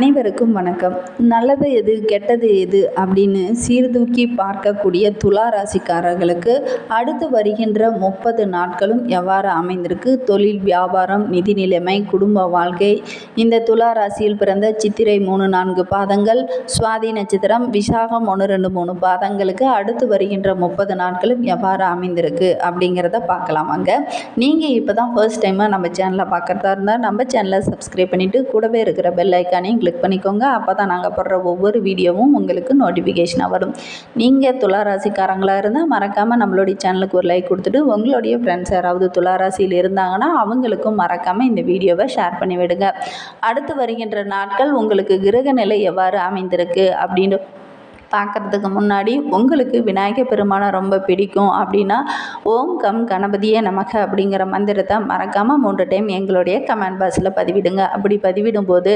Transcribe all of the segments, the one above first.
அனைவருக்கும் வணக்கம். நல்லது எது கெட்டது எது அப்படின்னு சீர்தூக்கி பார்க்கக்கூடிய துலா ராசிக்காரர்களுக்கு அடுத்து வருகின்ற முப்பது நாட்களும் எவ்வாறு அமைந்திருக்கு? தொழில் வியாபாரம் நிதி நிலைமை குடும்ப வாழ்க்கை. இந்த துலா ராசியில் பிறந்த சித்திரை மூணு நான்கு பாதங்கள் சுவாதி நட்சத்திரம் விசாகம் ஒன்று ரெண்டு மூணு பாதங்களுக்கு அடுத்து வருகின்ற முப்பது நாட்களும் எவ்வாறு அமைந்திருக்கு அப்படிங்கிறத பார்க்கலாம் அங்கே நீங்கள் இப்போ தான் ஃபர்ஸ்ட் டைமாக நம்ம சேனலை பார்க்குறதா இருந்தால் நம்ம சேனலை சப்ஸ்கிரைப் பண்ணிவிட்டு கூடவே இருக்கிற பெல் ஐக்கானையும் கிளிக் பண்ணிக்கோங்க. அப்போ தான் நாங்கள் போடுற ஒவ்வொரு வீடியோவும் உங்களுக்கு நோட்டிஃபிகேஷனாக வரும். நீங்கள் துளாராசிக்காரங்களாக இருந்தால் மறக்காமல் நம்மளுடைய சேனலுக்கு ஒரு லைக் கொடுத்துட்டு உங்களுடைய ஃப்ரெண்ட்ஸ் யாராவது துளாராசியில் இருந்தாங்கன்னா அவங்களுக்கும் மறக்காமல் இந்த வீடியோவை ஷேர் பண்ணிவிடுங்க. அடுத்து வருகின்ற நாட்கள் உங்களுக்கு கிரக நிலை எவ்வாறு அமைந்திருக்கு அப்படின்னு பார்க்குறதுக்கு முன்னாடி உங்களுக்கு விநாயகர் பெருமானை ரொம்ப பிடிக்கும் அப்படின்னா ஓம் கம் கணபதியே நமக அப்படிங்கிற மந்திரத்தை மறக்காமல் மூன்று டைம் எங்களுடைய கமெண்ட் பாக்ஸில் பதிவிடுங்க. அப்படி பதிவிடும்போது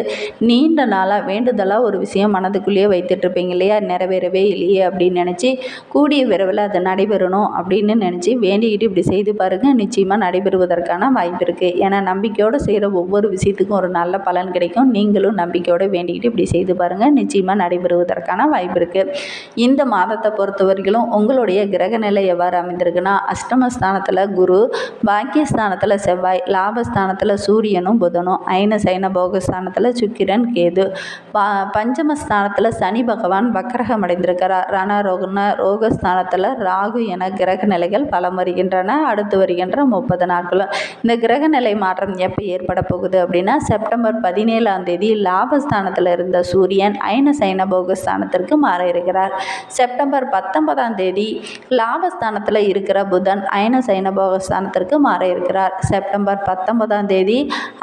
நீண்ட நாளாக வேண்டுதலாக ஒரு விஷயம் மனதுக்குள்ளேயே வைத்துட்ருப்பீங்க இல்லையா? நிறைவேறவே இல்லையே அப்படின்னு நினச்சி கூடிய விரைவில் அது நடைபெறணும் அப்படின்னு நினச்சி வேண்டிக்கிட்டு இப்படி செய்து பாருங்கள் நிச்சயமாக நடைபெறுவதற்கான வாய்ப்பு இருக்குது ஏன்னா நம்பிக்கையோடு செய்கிற ஒவ்வொரு விஷயத்துக்கும் ஒரு நல்ல பலன் கிடைக்கும். நீங்களும் நம்பிக்கையோடு வேண்டிக்கிட்டு இப்படி செய்து பாருங்கள் நிச்சயமாக நடைபெறுவதற்கான வாய்ப்பு இருக்குது இந்த மாதத்தை பொறுத்தவரையிலும் உங்களுடைய கிரக நிலை எவ்வாறு அமைந்திருக்குன்னா அஷ்டமஸ்தானத்தில் குரு பாக்கியஸ்தானத்தில் செவ்வாய் லாபஸ்தானத்தில் சூரியனும் புதனும் ஐன சைன போகஸ்தானத்தில் சுக்கிரன் கேது. பா பஞ்சமஸ்தானத்தில் சனி பகவான் வக்கரகம் அடைந்திருக்கிறார். ரணரோகன ரோகஸ்தானத்தில் ராகு என கிரக நிலைகள் பலம் வருகின்றன. அடுத்து வருகின்ற முப்பது நாட்களும் இந்த கிரக நிலை மாற்றம் எப்போ ஏற்பட போகுது அப்படின்னா செப்டம்பர் பதினேழாம் தேதி லாபஸ்தானத்தில் இருந்த சூரியன் ஐன சைன போகஸ்தானத்திற்கு மாற இருக்கிறார் செப்டம்பர் பத்தொன்பதாம் தேதி லாபஸ்தானத்தில் இருக்கிற புதன் அயன சைன போகஸ்தானத்திற்கு மாற இருக்கிறார் செப்டம்பர் பத்தொன்பதாம் தேதி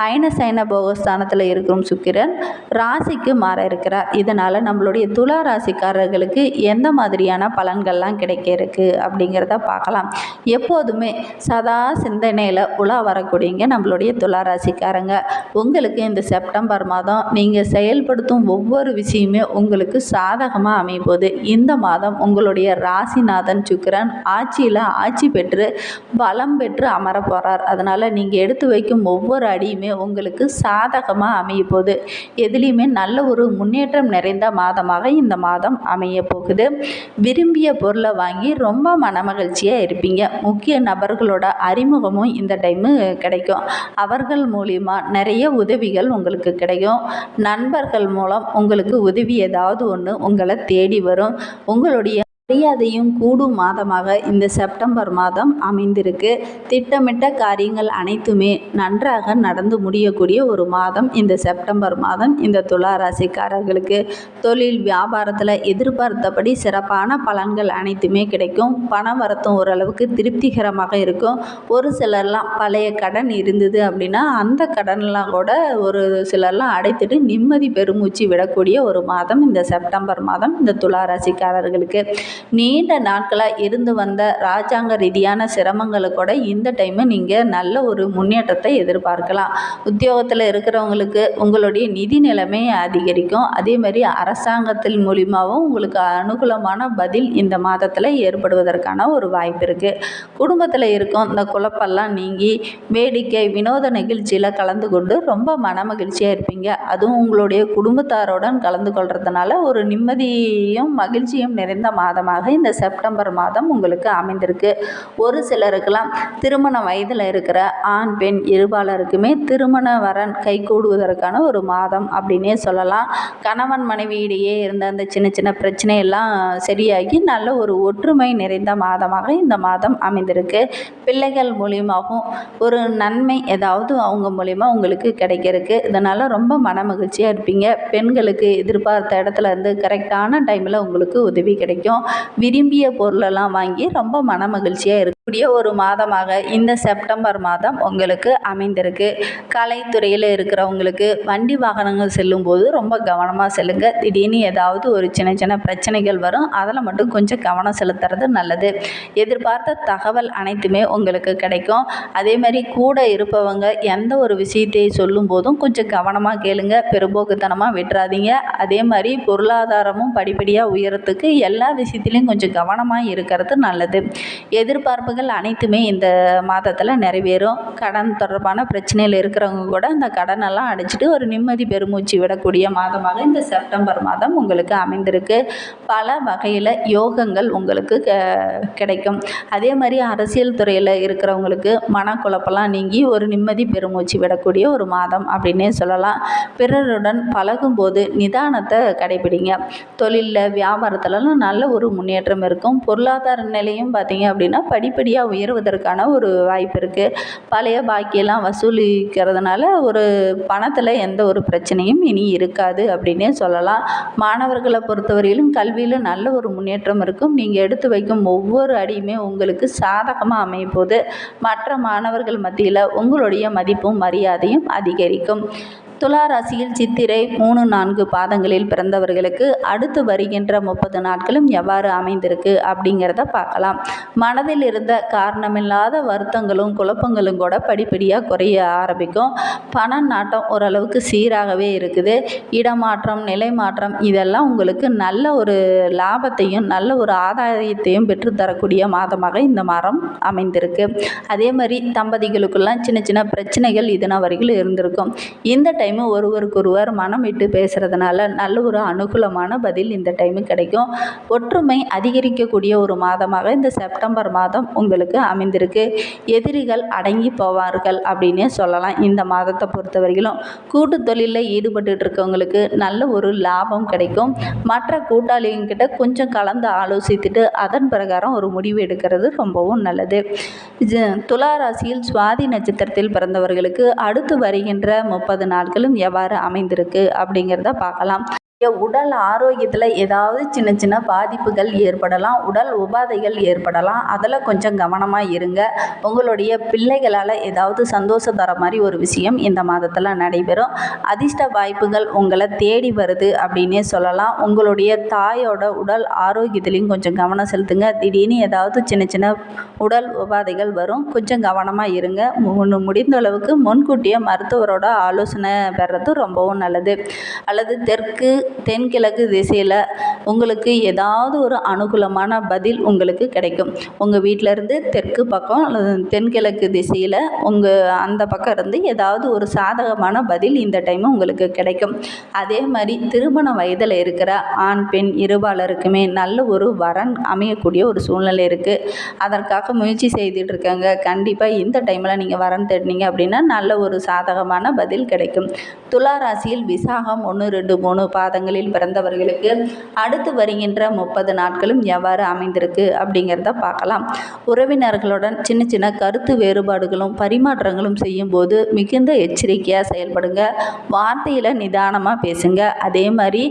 அயன சைன போகஸ்தானத்தில் இருக்கும் சுக்கிரன் ராசிக்கு மாற இருக்கிறார் இதனால் நம்மளுடைய துலா ராசிக்காரர்களுக்கு எந்த மாதிரியான பலன்கள்லாம் கிடைக்க இருக்கு அப்படிங்கிறத பார்க்கலாம். எப்போதுமே சதா சிந்தனையில் உலா வரக்கூடியங்க நம்மளுடைய துலா ராசிக்காரங்க. உங்களுக்கு இந்த செப்டம்பர் மாதம் நீங்கள் செயல்படுத்தும் ஒவ்வொரு விஷயமே உங்களுக்கு சாதகமாக அமையும். போது இந்த மாதம் உங்களுடைய ராசிநாதன் சுக்கிரன் ஆட்சியில் ஆட்சி பெற்று பலம் பெற்று அமர போகிறார் அதனால் நீங்கள் எடுத்து வைக்கும் ஒவ்வொரு அடியுமே உங்களுக்கு சாதகமாக அமைய போகுது. எதுலேயுமே நல்ல ஒரு முன்னேற்றம் நிறைந்த மாதமாக இந்த மாதம் அமைய போகுது. விரும்பிய பொருளை வாங்கி ரொம்ப மனமகிழ்ச்சியாக இருப்பீங்க. முக்கிய நபர்களோட அறிமுகமும் இந்த டைமு கிடைக்கும். அவர்கள் மூலிமா நிறைய உதவிகள் உங்களுக்கு கிடைக்கும். நண்பர்கள் மூலம் உங்களுக்கு உதவி ஏதாவது ஒன்று உங்களை தேடி வரும். உங்களுடைய மரியாதையும் கூடும் மாதமாக இந்த செப்டம்பர் மாதம் அமைந்திருக்கு. திட்டமிட்ட காரியங்கள் அனைத்துமே நன்றாக நடந்து முடியக்கூடிய ஒரு மாதம் இந்த செப்டம்பர் மாதம். இந்த துலா ராசிக்காரர்களுக்கு தொழில் வியாபாரத்தில் எதிர்பார்த்தபடி சிறப்பான பலன்கள் அனைத்துமே கிடைக்கும். பண வரத்தும் ஓரளவுக்கு திருப்திகரமாக இருக்கும். ஒரு சிலர்லாம் பழைய கடன் இருந்தது அப்படின்னா அந்த கடன்லாம் கூட ஒரு சிலர்லாம் அடைத்துட்டு நிம்மதி பெருமூச்சு விடக்கூடிய ஒரு மாதம் இந்த செப்டம்பர் மாதம் இந்த துலா ராசிக்காரர்களுக்கு நீண்ட நாட்களாக இருந்து வந்த ராஜாங்க ரீதியான சிரமங்களை கூட இந்த டைமு நீங்கள் நல்ல ஒரு முன்னேற்றத்தை எதிர்பார்க்கலாம். உத்தியோகத்தில் இருக்கிறவங்களுக்கு உங்களுடைய நிதி நிலைமை அதிகரிக்கும். அதே மாதிரி அரசாங்கத்தின் மூலிமாவும் உங்களுக்கு அனுகூலமான பதில் இந்த மாதத்தில் ஏற்படுவதற்கான ஒரு வாய்ப்பு இருக்குது குடும்பத்தில் இருக்கும் இந்த குழப்பெல்லாம் நீங்கி வேடிக்கை வினோத நிகழ்ச்சியில் கலந்து கொண்டு ரொம்ப மனமகிழ்ச்சியாக இருப்பீங்க. அதுவும் உங்களுடைய குடும்பத்தாருடன் கலந்து கொள்றதுனால ஒரு நிம்மதியும் மகிழ்ச்சியும் நிறைந்த மாதமாக இந்த செப்டம்பர் மாதம் உங்களுக்கு அமைந்திருக்கு. ஒரு சிலருக்கெல்லாம் திருமண வயதில் இருக்கிற ஆண் பெண் இருபாலருக்குமே திருமண வரன் கைகூடுவதற்கான ஒரு மாதம் அப்படின்னே சொல்லலாம். கணவன் மனைவியிடையே இருந்த அந்த சின்ன சின்ன பிரச்சனையெல்லாம் சரியாகி நல்ல ஒரு ஒற்றுமை நிறைந்த மாதமாக இந்த மாதம் அமைந்திருக்கு. பிள்ளைகள் மூலியமாகவும் ஒரு நன்மை ஏதாவது அவங்க மூலிமா உங்களுக்கு கிடைக்கிறதுக்கு இதனால் ரொம்ப மன மகிழ்ச்சியாக இருப்பீங்க. பெண்களுக்கு எதிர்பார்த்த இடத்துல இருந்து கரெக்டான டைமில் உங்களுக்கு உதவி கிடைக்கும். விரும்பிய பொருளெல்லாம் வாங்கி ரொம்ப மன மகிழ்ச்சியாக கூடிய ஒரு மாதமாக இந்த செப்டம்பர் மாதம் உங்களுக்கு அமைந்திருக்கு. கலைத்துறையில் இருக்கிறவங்களுக்கு வண்டி வாகனங்கள் செல்லும்போது ரொம்ப கவனமாக செல்லுங்க. திடீர்னு ஏதாவது ஒரு சின்ன சின்ன பிரச்சனைகள் வரும். அதில் மட்டும் கொஞ்சம் கவனம் செலுத்துறது நல்லது. எதிர்பார்த்த தகவல் அனைத்துமே உங்களுக்கு கிடைக்கும். அதே மாதிரி கூட இருப்பவங்க எந்த ஒரு விஷயத்தை சொல்லும் போதும் கொஞ்சம் கவனமாக கேளுங்க. பெரும்போக்குத்தனமாக விட்டுறாதீங்க. அதே மாதிரி பொருளாதாரமும் படிப்படியாக உயரத்துக்கு எல்லா விஷயத்துலையும் கொஞ்சம் கவனமாக இருக்கிறது நல்லது. எதிர்பார்ப்பு எதிர்பார்ப்புகள் அனைத்துமே இந்த மாதத்தில் நிறைவேறும். கடன் தொடர்பான பிரச்சனையில் இருக்கிறவங்க கூட அந்த கடனெல்லாம் அடைச்சிட்டு ஒரு நிம்மதி பெருமூச்சு விடக்கூடிய மாதமாக இந்த செப்டம்பர் மாதம் உங்களுக்கு அமைந்திருக்கு. பல வகையில் யோகங்கள் உங்களுக்கு க- கிடைக்கும். அதே மாதிரி அரசியல் துறையில் இருக்கிறவங்களுக்கு மனக்குழப்பெல்லாம் நீங்கி ஒரு நிம்மதி பெருமூச்சு விடக்கூடிய ஒரு மாதம் அப்படின்னே சொல்லலாம். பிறருடன் பழகும்போது நிதானத்தை கடைபிடிங்க. தொழிலில் வியாபாரத்துலலாம் நல்ல ஒரு முன்னேற்றம் இருக்கும். பொருளாதார நிலையும் பார்த்தீங்க அப்படின்னா படிப்படியாக உயர்வதற்கான ஒரு வாய்ப்பு இருக்குது பழைய பாக்கியெல்லாம் வசூலிக்கிறதுனால ஒரு பணத்தில் எந்த ஒரு பிரச்சனையும் இனி இருக்காது அப்படின்னே சொல்லலாம். மாணவர்களை பொறுத்தவரையிலும் கல்வியில் நல்ல ஒரு முன்னேற்றம் இருக்கும். நீங்கள் எடுத்து வைக்கும் ஒவ்வொரு அடியுமே உங்களுக்கு சாதகமாக அமையும் போது மற்ற மாணவர்கள் மத்தியில் உங்களுடைய மதிப்பும் மரியாதையும் அதிகரிக்கும். துலா ராசியில் சித்திரை மூணு நான்கு பாதங்களில் பிறந்தவர்களுக்கு அடுத்து வருகின்ற முப்பது நாட்களும் எவ்வாறு அமைந்திருக்கு அப்படிங்கிறத பார்க்கலாம். மனதில் இருந்த காரணமில்லாத வருத்தங்களும் குழப்பங்களும் கூட படிப்படியாக குறைய ஆரம்பிக்கும். பண நாட்டம் ஓரளவுக்கு சீராகவே இருக்குது. இடமாற்றம் நிலை மாற்றம் இதெல்லாம் உங்களுக்கு நல்ல ஒரு லாபத்தையும் நல்ல ஒரு ஆதாயத்தையும் பெற்றுத்தரக்கூடிய மாதமாக இந்த மரம் அமைந்திருக்கு. அதே மாதிரி தம்பதிகளுக்கெல்லாம் சின்ன சின்ன பிரச்சனைகள் இதன வரைக்கும் இருந்திருக்கும். இந்த டைம் ஒருவருக்கொருவர் மனம் விட்டு பேசுகிறதுனால நல்ல ஒரு அனுகூலமான பதில் இந்த டைமு கிடைக்கும். ஒற்றுமை அதிகரிக்கக்கூடிய ஒரு மாதமாக இந்த செப்டம்பர் மாதம் உங்களுக்கு அமைந்திருக்கு. எதிரிகள் அடங்கி போவார்கள் அப்படின்னே சொல்லலாம். இந்த மாதத்தை பொறுத்தவரையிலும் கூட்டு தொழிலில் ஈடுபட்டு இருக்கவங்களுக்கு நல்ல ஒரு லாபம் கிடைக்கும். மற்ற கூட்டாளிங்கிட்ட கொஞ்சம் கலந்து ஆலோசித்துட்டு அதன் பிரகாரம் ஒரு முடிவு எடுக்கிறது ரொம்பவும் நல்லது. இது துலா ராசியில் சுவாதி நட்சத்திரத்தில் பிறந்தவர்களுக்கு அடுத்து வருகின்ற முப்பது நாட்களும் எவ்வாறு அமைந்திருக்கு அப்படிங்கிறத பார்க்கலாம். உடல் ஆரோக்கியத்தில் ஏதாவது சின்ன சின்ன பாதிப்புகள் ஏற்படலாம் உடல் உபாதைகள் ஏற்படலாம். அதில் கொஞ்சம் கவனமாக இருங்க. உங்களுடைய பிள்ளைகளால் ஏதாவது சந்தோஷம் தர மாதிரி ஒரு விஷயம் இந்த மாதத்தில் நடைபெறும். அதிர்ஷ்ட வாய்ப்புகள் உங்களை தேடி வருது அப்படின்னே சொல்லலாம். உங்களுடைய தாயோட உடல் ஆரோக்கியத்திலையும் கொஞ்சம் கவனம் செலுத்துங்க. திடீர்னு ஏதாவது சின்ன சின்ன உடல் உபாதைகள் வரும். கொஞ்சம் கவனமாக இருங்க. மு- முடிந்த அளவுக்கு முன்கூட்டியே மருத்துவரோட ஆலோசனை பெறது ரொம்பவும் நல்லது. அல்லது தெற்கு தென்கிழக்கு திசையில் உங்களுக்கு ஏதாவது ஒரு அனுகூலமான பதில் உங்களுக்கு கிடைக்கும். உங்கள் வீட்டிலேருந்து தெற்கு பக்கம் அல்லது தென்கிழக்கு திசையில் உங்கள் அந்த பக்கம் இருந்து ஏதாவது ஒரு சாதகமான பதில் இந்த டைம் உங்களுக்கு கிடைக்கும். அதே மாதிரி திருமண வயதில் இருக்கிற ஆண் பெண் இருபாலருக்குமே நல்ல ஒரு வரன் அமையக்கூடிய ஒரு சூழ்நிலை இருக்குது அதற்காக முயற்சி செய்துட்டு இருக்காங்க. கண்டிப்பாக இந்த டைமில் நீங்கள் வரன் தேடினீங்க அப்படின்னா நல்ல ஒரு சாதகமான பதில் கிடைக்கும். துலா ராசியில் விசாகம் ஒன்று ரெண்டு மூணு மாதங்களில் பிறந்தவர்களுக்கு அடுத்து வருகின்ற முப்பது நாட்களும் எவ்வாறு அமைந்திருக்கு அப்படிங்கிறத பார்க்கலாம். உறவினர்களுடன் சின்ன சின்ன கருத்து வேறுபாடுகளும் பரிமாற்றங்களும் செய்யும்போது மிகுந்த எச்சரிக்கையாக செயல்படுங்க. வார்த்தையில் நிதானமாக பேசுங்க. அதே மாதிரி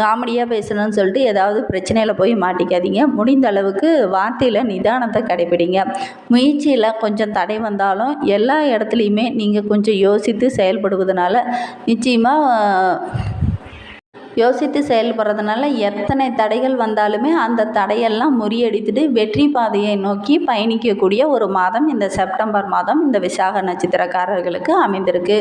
காமெடியாக பேசணும்னு சொல்லிட்டு ஏதாவது பிரச்சனையில் போய் மாட்டிக்காதீங்க. முடிந்த அளவுக்கு வார்த்தையில் நிதானத்தை கடைபிடிங்க. முயற்சியில் கொஞ்சம் தடை வந்தாலும் எல்லா இடத்துலையுமே நீங்கள் கொஞ்சம் யோசித்து செயல்படுவதனால நிச்சயமாக யோசித்து செயல்படுறதுனால எத்தனை தடைகள் வந்தாலுமே அந்த தடையெல்லாம் முறியடித்துட்டு வெற்றி பாதையை நோக்கி பயணிக்கக்கூடிய ஒரு மாதம் இந்த செப்டம்பர் மாதம் இந்த விசாக நட்சத்திரக்காரர்களுக்கு அமைந்திருக்கு.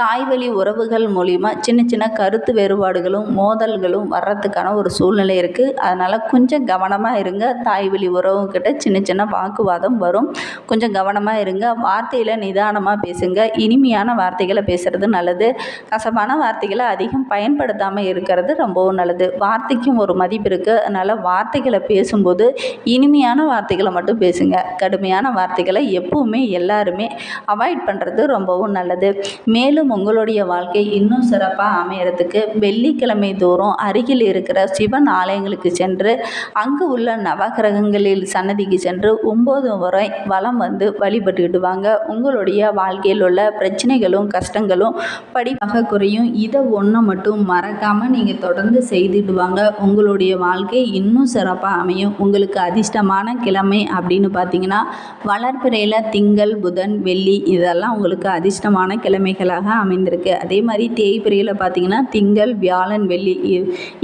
தாய்வழி உறவுகள் மூலிமா சின்ன சின்ன கருத்து வேறுபாடுகளும் மோதல்களும் வர்றதுக்கான ஒரு சூழ்நிலை இருக்குது அதனால் கொஞ்சம் கவனமாக இருங்க. தாய்வழி உறவுகிட்ட சின்ன சின்ன வாக்குவாதம் வரும். கொஞ்சம் கவனமாக இருங்க. வார்த்தையில் நிதானமாக பேசுங்க. இனிமையான வார்த்தைகளை பேசுகிறது நல்லது. கசப்பான வார்த்தைகளை அதிகம் பயன்படுத்தாமல் இருக்கிறது ரொம்பவும் நல்லது. வார்த்தைக்கும் ஒரு மதிப்பு இருக்குது அதனால் வார்த்தைகளை பேசும்போது இனிமையான வார்த்தைகளை மட்டும் பேசுங்க. கடுமையான வார்த்தைகளை எப்பவுமே எல்லாருமே அவாய்ட் பண்ணுறது ரொம்பவும் நல்லது. மேலும் உங்களுடைய வாழ்க்கை இன்னும் சிறப்பாக அமையறதுக்கு வெள்ளிக்கிழமை தோறும் அருகில் இருக்கிற சிவன் ஆலயங்களுக்கு சென்று அங்கு உள்ள நவகிரகங்களில் சன்னதிக்கு சென்று ஒம்பது முறை வளம் வந்து வழிபட்டுக்கிட்டு வாங்க. உங்களுடைய வாழ்க்கையில் உள்ள பிரச்சனைகளும் கஷ்டங்களும் படிப்பாக குறையும். இதை ஒன்றை மட்டும் மறக்காமல் நீங்கள் நீங்கள் தொடர்ந்து செய்துட்டு வாங்க உங்களுடைய வாழ்க்கை இன்னும் சிறப்பாக அமையும். உங்களுக்கு அதிர்ஷ்டமான கிழமை அப்படின்னு பார்த்தீங்கன்னா வளர்ப்பிறையில் திங்கள் புதன் வெள்ளி இதெல்லாம் உங்களுக்கு அதிர்ஷ்டமான கிழமைகளாக அமைந்திருக்கு. அதே மாதிரி தேய்பிறையில் பார்த்தீங்கன்னா திங்கள் வியாழன் வெள்ளி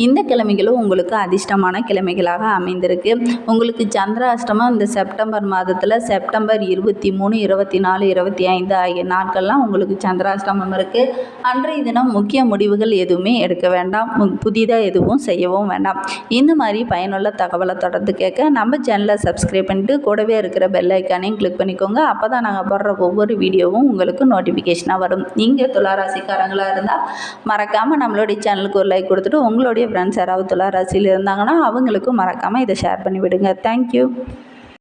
இந்த கிழமைகளும் உங்களுக்கு அதிர்ஷ்டமான கிழமைகளாக அமைந்திருக்கு. உங்களுக்கு சந்திராஷ்டமம் இந்த செப்டம்பர் மாதத்தில் செப்டம்பர் இருபத்தி மூணு இருபத்தி நாலு இருபத்தி ஐந்து ஆகிய நாட்கள்லாம் உங்களுக்கு சந்திராஷ்டமம் இருக்குது அன்றைய தினம் முக்கிய முடிவுகள் எதுவுமே எடுக்க வேண்டாம். வேண்டாம் புதிதாக எதுவும் செய்யவும் வேண்டாம். இந்த மாதிரி பயனுள்ள தகவலை தொடர்ந்து கேட்க நம்ம சேனலை சப்ஸ்கிரைப் பண்ணிட்டு கூடவே இருக்கிற பெல் ஐக்கானையும் கிளிக் பண்ணிக்கோங்க. அப்போ தான் நாங்கள் போடுற ஒவ்வொரு வீடியோவும் உங்களுக்கு நோட்டிஃபிகேஷனாக வரும். நீங்கள் துளாராசிக்காரங்களாக இருந்தால் மறக்காமல் நம்மளுடைய சேனலுக்கு ஒரு லைக் கொடுத்துட்டு உங்களுடைய ஃப்ரெண்ட்ஸ் யாராவது துளாராசியில் இருந்தாங்கன்னா அவங்களுக்கும் மறக்காமல் இதை ஷேர் பண்ணி விடுங்க தேங்க்யூ